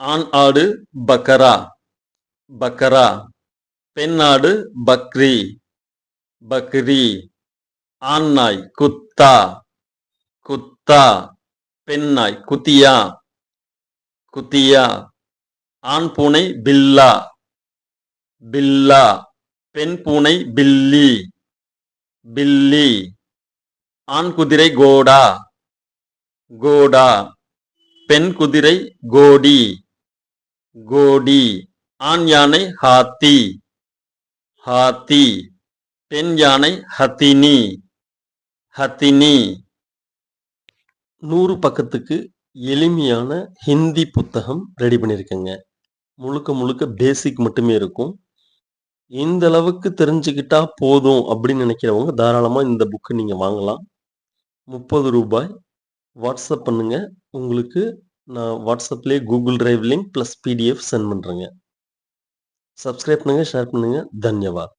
ஆண் ஆடு பக்கரா. பக்கரா. பெண் ஆடு பக்ரி. பக்ரி. ஆண் நாய் குத்தா. குத்தா. பெண் நாய் குத்தியா. குத்தியா. ஆண் பூனை பில்லா. பில்லா. பெண் பூனை பில்லி. பில்லி. ஆண் குதிரை கோடா. கோடா. பெண் குதிரை கோடி. கோடி. ஆண் யானை ஹாத்தி. ஹாத்தி. பெண் யானை ஹத்தினி. ஹத்தினி. நூறு பக்கத்துக்கு எளிமையான ஹிந்தி புத்தகம் ரெடி பண்ணியிருக்கேங்க. முழுக்க முழுக்க பேசிக் மட்டுமே இருக்கும். இந்த அளவுக்கு தெரிஞ்சுக்கிட்டா போதும் அப்படின்னு நினைக்கிறவங்க தாராளமாக இந்த புக்கை நீங்கள் வாங்கலாம். முப்பது ரூபாய். வாட்ஸ்அப் பண்ணுங்கள் உங்களுக்கு நான் வாட்ஸ்அப்லேயே Google drive link plus PDF send பண்ணுறேங்க சப்ஸ்கிரைப் பண்ணுங்கள் ஷேர் பண்ணுங்கள் தன்யவாத்.